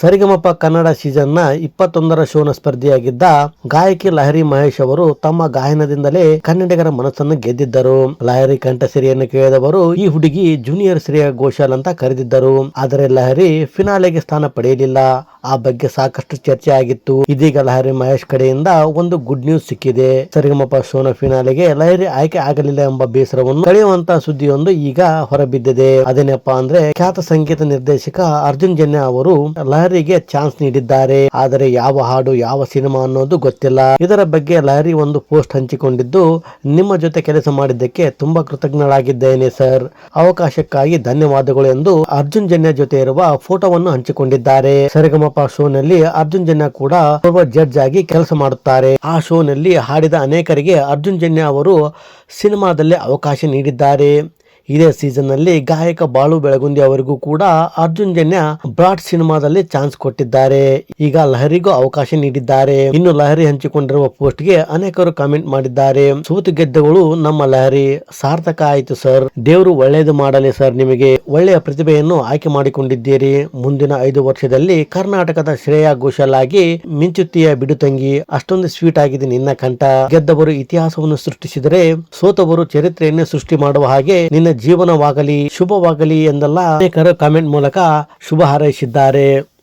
ಸರಿಗಮಪ ಕನ್ನಡ ಸೀಸನ್ನ ಇಪ್ಪತ್ತೊಂದರ ಶೋನ ಸ್ಪರ್ಧಿಯಾಗಿದ್ದ ಗಾಯಕಿ ಲಹರಿ ಮಹೇಶ್ ಅವರು ತಮ್ಮ ಗಾಯನದಿಂದಲೇ ಕನ್ನಡಿಗರ ಮನಸ್ಸನ್ನು ಗೆದ್ದಿದ್ದರು. ಲಹರಿ ಕಂಠಸಿರಿಯನ್ನು ಕೇಳಿದವರು ಈ ಹುಡುಗಿ ಜೂನಿಯರ್ ಶ್ರೇಯಾ ಘೋಷಾಲ್ ಅಂತ ಕರೆದಿದ್ದರು. ಆದರೆ ಲಹರಿ ಫಿನಾಲೆಗೆ ಸ್ಥಾನ ಪಡೆಯಲಿಲ್ಲ. ಆ ಬಗ್ಗೆ ಸಾಕಷ್ಟು ಚರ್ಚೆ ಆಗಿತ್ತು. ಇದೀಗ ಲಹರಿ ಮಹೇಶ್ ಕಡೆಯಿಂದ ಒಂದು ಗುಡ್ ನ್ಯೂಸ್ ಸಿಕ್ಕಿದೆ. ಸರಿಗಮಪ ಶೋನ ಫಿನಾಲೆಗೆ ಲಹರಿ ಆಯ್ಕೆ ಆಗಲಿಲ್ಲ ಎಂಬ ಬೇಸರವನ್ನು ಕಳೆಯುವಂತ ಸುದ್ದಿಯೊಂದು ಈಗ ಹೊರಬಿದ್ದಿದೆ. ಅದೇನಪ್ಪ ಅಂದ್ರೆ ಖ್ಯಾತ ಸಂಗೀತ ನಿರ್ದೇಶಕ ಅರ್ಜುನ್ ಜನ್ಯ ಅವರು ಲಹರಿಗೆ ಚಾನ್ಸ್ ನೀಡಿದ್ದಾರೆ. ಆದರೆ ಯಾವ ಹಾಡು, ಯಾವ ಸಿನಿಮಾ ಅನ್ನೋದು ಗೊತ್ತಿಲ್ಲ. ಇದರ ಬಗ್ಗೆ ಲಹರಿ ಒಂದು ಪೋಸ್ಟ್ ಹಂಚಿಕೊಂಡಿದ್ದು, ನಿಮ್ಮ ಜೊತೆ ಕೆಲಸ ಮಾಡಿದ್ದಕ್ಕೆ ತುಂಬಾ ಕೃತಜ್ಞಳಾಗಿದ್ದೇನೆ, ಸರ್. ಅವಕಾಶಕ್ಕಾಗಿ ಧನ್ಯವಾದಗಳು ಎಂದು ಅರ್ಜುನ್ ಜನ್ಯ ಜೊತೆ ಇರುವ ಫೋಟೋವನ್ನು ಹಂಚಿಕೊಂಡಿದ್ದಾರೆ. ಸರಿಗಮಪ ಶೋನಲ್ಲಿ ಅರ್ಜುನ್ ಜನ್ಯ ಕೂಡ ಒಬ್ಬ ಜಡ್ಜ್ ಆಗಿ ಕೆಲಸ ಮಾಡುತ್ತಾರೆ. ಆ ಶೋನಲ್ಲಿ ಹಾಡಿದ ಅನೇಕರಿಗೆ ಅರ್ಜುನ್ ಜನ್ಯ ಅವರು ಸಿನಿಮಾದಲ್ಲಿ ಅವಕಾಶ ನೀಡಿದ್ದಾರೆ. ಇದೇ ಸೀಸನ್ನಲ್ಲಿ ಗಾಯಕ ಬಾಳು ಬೆಳಗುಂದಿ ಅವರಿಗೂ ಕೂಡ ಅರ್ಜುನ್ ಜನ್ಯ ಬ್ರಾಡ್ ಸಿನಿಮಾದಲ್ಲಿ ಚಾನ್ಸ್ ಕೊಟ್ಟಿದ್ದಾರೆ. ಈಗ ಲಹರಿಗೂ ಅವಕಾಶ ನೀಡಿದ್ದಾರೆ. ಇನ್ನು ಲಹರಿ ಹಂಚಿಕೊಂಡಿರುವ ಪೋಸ್ಟ್ಗೆ ಅನೇಕರು ಕಾಮೆಂಟ್ ಮಾಡಿದ್ದಾರೆ. ಸೋತು ಗೆದ್ದಗಳು ನಮ್ಮ ಲಹರಿ. ಸಾರ್ಥಕ ಆಯಿತು ಸರ್ ದೇವರು ಒಳ್ಳೇದು ಮಾಡಲಿ ಸರ್ ನಿಮಗೆ. ಒಳ್ಳೆಯ ಪ್ರತಿಭೆಯನ್ನು ಆಯ್ಕೆ ಮಾಡಿಕೊಂಡಿದ್ದೀರಿ. ಮುಂದಿನ ಐದು ವರ್ಷದಲ್ಲಿ ಕರ್ನಾಟಕದ ಶ್ರೇಯಾ ಘೋಷಲ್ ಆಗಿ ಮಿಂಚುತ್ತೀಯ ಬಿಡುತಂಗಿ ಅಷ್ಟೊಂದು ಸ್ವೀಟ್ ಆಗಿದೆ ನಿನ್ನ ಕಂಠ. ಗೆದ್ದವರು ಇತಿಹಾಸವನ್ನು ಸೃಷ್ಟಿಸಿದರೆ ಸೋತವರು ಚರಿತ್ರೆಯನ್ನು ಸೃಷ್ಟಿ ಮಾಡುವ ಹಾಗೆ ನಿನ್ನ ಜೀವನವಾಗಲಿ ಶುಭವಾಗಲಿ ಎಂದೆಲ್ಲ ಅನೇಕರು ಕಾಮೆಂಟ್ ಮೂಲಕ ಶುಭ ಹಾರೈಸಿದ್ದಾರೆ.